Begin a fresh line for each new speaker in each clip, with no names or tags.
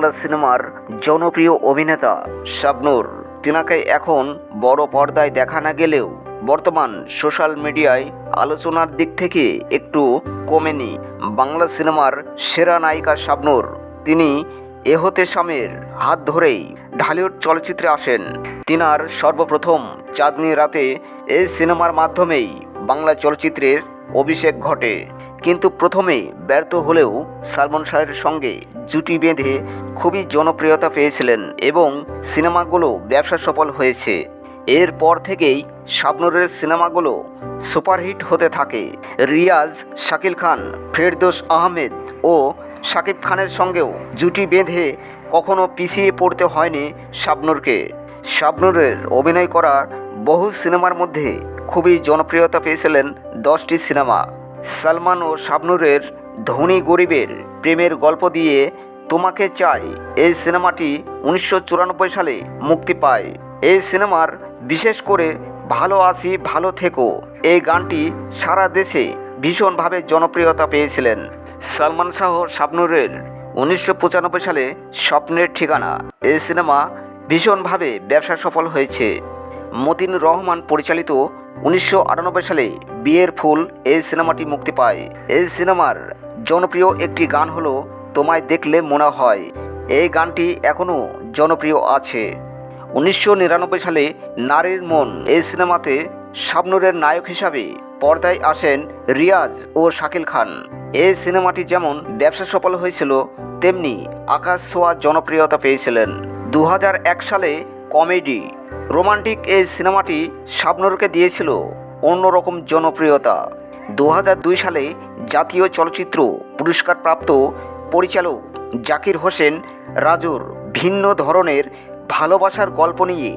বাংলা সিনেমার জনপ্রিয় অভিনেতা শাবনূর। তিনাকে এখন বড় পর্দায় দেখা না গেলেও বর্তমান সোশ্যাল মিডিয়ায় আলোচনার দিক থেকে একটু কমেনি বাংলা সিনেমার সেরা নায়িকা শাবনূর। তিনি এহতে শামের হাত ধরেই ঢালিউড চলচ্চিত্রে আসেন। তিনার সর্বপ্রথম চাঁদনি রাতে এই সিনেমার মাধ্যমেই বাংলা চলচ্চিত্রের অভিষেক ঘটে। কিন্তু প্রথমে ব্যর্থ হলেও সালমান শাহের সঙ্গে জুটি বেঁধে খুবই জনপ্রিয়তা পেয়েছিলেন এবং সিনেমাগুলো ব্যবসা সফল হয়েছে। এরপর থেকেই শাবনুরের সিনেমাগুলো সুপারহিট হতে থাকে। রিয়াজ, শাকিল খান, ফেরদোস আহমেদ ও শাকিব খানের সঙ্গেও জুটি বেঁধে কখনো পিছিয়ে পড়তে হয়নি শাবনুরকে। শাবনুরের অভিনয় করা বহু সিনেমার মধ্যে খুবই জনপ্রিয়তা পেয়েছিলেন দশটি সিনেমা। সালমান ও শাবনুরের ধনী গরিবের প্রেমের গল্প দিয়ে তোমাকে চাই এই সিনেমাটি উনিশশো চুরানব্বই সালে মুক্তি পায়। এই সিনেমার বিশেষ করে ভালো আছি, ভালো থেকো এই গানটি সারা দেশে ভীষণভাবে জনপ্রিয়তা পেয়েছিলেন। সালমান শাহ শাবনুরের উনিশশো পঁচানব্বই সালে স্বপ্নের ঠিকানা। এই সিনেমা ভীষণভাবে ব্যবসা সফল হয়েছে। মতিন রহমান পরিচালিত উনিশশো আটানব্বই সালে বিয়ের ফুল এই সিনেমাটি মুক্তি পায়। এই সিনেমার জনপ্রিয় একটি গান হলো, তোমায় দেখলে মনে হয়। এই গানটি এখনও জনপ্রিয় আছে। উনিশশো নিরানব্বই সালে নারীর মন এই সিনেমাতে শাবনুরের নায়ক হিসাবে পর্দায় আসেন রিয়াজ ও শাকিল খান। এই সিনেমাটি যেমন ব্যবসা সফল হয়েছিল, তেমনি আকাশ ছোঁয়া জনপ্রিয়তা পেয়েছিলেন। দু হাজার এক সালে কমেডি। রোমান্টিক এই সিনেমাটি শাবনুরকে দিয়েছিল অন্যরকম জনপ্রিয়তা। দু দুই সালে জাতীয় চলচ্চিত্র পুরস্কারপ্রাপ্ত পরিচালক জাকির হোসেন রাজুর ভিন্ন ধরনের ভালোবাসার গল্প নিয়ে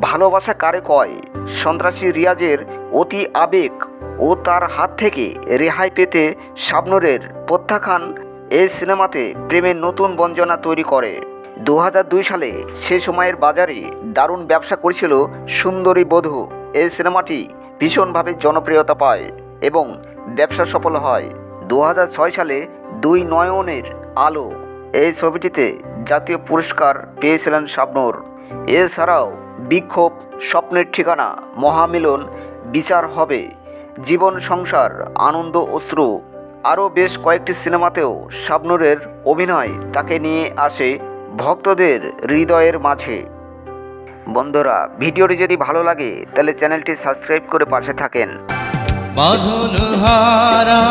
ভালোবাসা কারে কয় সন্ত্রাসী রিয়াজের অতি আবেগ ও তার হাত থেকে রেহাই পেতে শাবনুরের প্রত্যাখ্যান এই সিনেমাতে প্রেমের নতুন বঞ্জনা তৈরি করে। দু হাজার দুই সালে সে সময়ের বাজারে দারুণ ব্যবসা করেছিল সুন্দরী বধূ। এই সিনেমাটি ভীষণভাবে জনপ্রিয়তা পায় এবং ব্যবসা সফল হয়। দু হাজার ছয় সালে দুই নয়নের আলো এই ছবিটিতে জাতীয় পুরস্কার পেয়েছিলেন শাবনুর। এছাড়াও বিক্ষোভ, স্বপ্নের ঠিকানা, মহামিলন, বিচার হবে, জীবন সংসার, আনন্দ অশ্রু, আরও বেশ কয়েকটি সিনেমাতেও শাবনুরের অভিনয় তাকে নিয়ে আসে ভক্তদের হৃদয়ের মাঝে। বন্ধুরা, ভিডিওটি যদি ভালো লাগে, তাহলে চ্যানেলটি সাবস্ক্রাইব করে পাশে থাকেন।
বাঁধন হারা